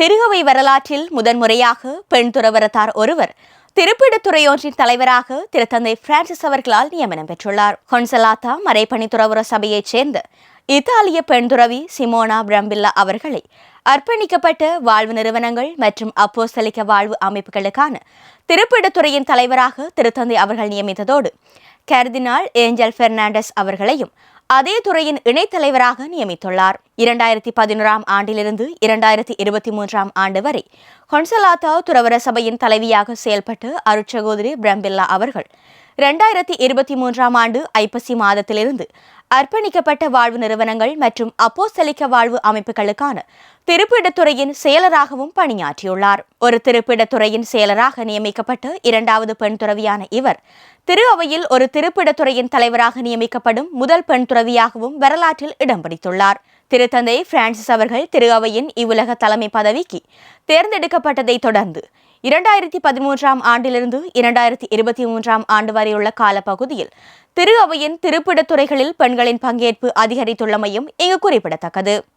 திருகவை வரலாற்றில் முதன்முறையாக பெண் துறவரத்தார் ஒருவர். திருப்பிடத்துறையொன்றின் தலைவராக திருத்தந்தை பிரான்சிஸ் அவர்களால் நியமனம் பெற்றுள்ளார். கொன்சலாத்தா மறைப்பணி துறவர சபையைச் சேர்ந்த இத்தாலிய பெண் துறவி சிமோனா பிரம்பில்லா அவர்களை அர்ப்பணிக்கப்பட்ட வாழ்வு நிறுவனங்கள் மற்றும் அப்போஸ்தலிக்க வாழ்வு அமைப்புகளுக்கான திருப்பிடத்துறையின் தலைவராக திருத்தந்தை அவர்கள் நியமித்ததோடு கர்தினால் ஏஞ்சல் பெர்னாண்டஸ் அவர்களையும் அதே துறையின் இணைத்தலைவராக நியமித்துள்ளார். இரண்டாயிரத்தி பதினோராம் ஆண்டிலிருந்து இரண்டாயிரத்தி இருபத்தி மூன்றாம் ஆண்டு வரை ஹொன்சலாத்தா துறவர சபையின் தலைவியாக செயல்பட்டு அருட்சகோதரி பிரம்பில்லா அவர்கள் இரண்டாயிரத்தி இருபத்தி மூன்றாம் ஆண்டு ஐப்பசி மாதத்திலிருந்து அர்ப்பணிக்கப்பட்ட வாழ்வு நிறுவனங்கள் மற்றும் அப்போசலிக்க வாழ்வு அமைப்புகளுக்கான திருப்பிடத்துறையின் செயலராகவும் பணியாற்றியுள்ளார். ஒரு திருப்பிடத்துறையின் செயலராக நியமிக்கப்பட்ட இரண்டாவது பெண் துறவியான இவர் திரு அவையில் ஒரு திருப்பிடத்துறையின் தலைவராக நியமிக்கப்படும் முதல் பெண் துறவியாகவும் வரலாற்றில் இடம் பிடித்துள்ளார். திருத்தந்தை பிரான்சிஸ் அவர்கள் திரு அவையின் இவ்வுலக தலைமை பதவிக்கு தேர்ந்தெடுக்கப்பட்டதை தொடர்ந்து இரண்டாயிரத்தி பதிமூன்றாம் ஆண்டிலிருந்து இரண்டாயிரத்தி இருபத்தி மூன்றாம் ஆண்டு வரையுள்ள காலப்பகுதியில் திரு அவையின் திருப்பிடத்துறைகளில் பெண்களின் பங்கேற்பு அதிகரித்துள்ளமையும் இங்கு குறிப்பிடத்தக்கது.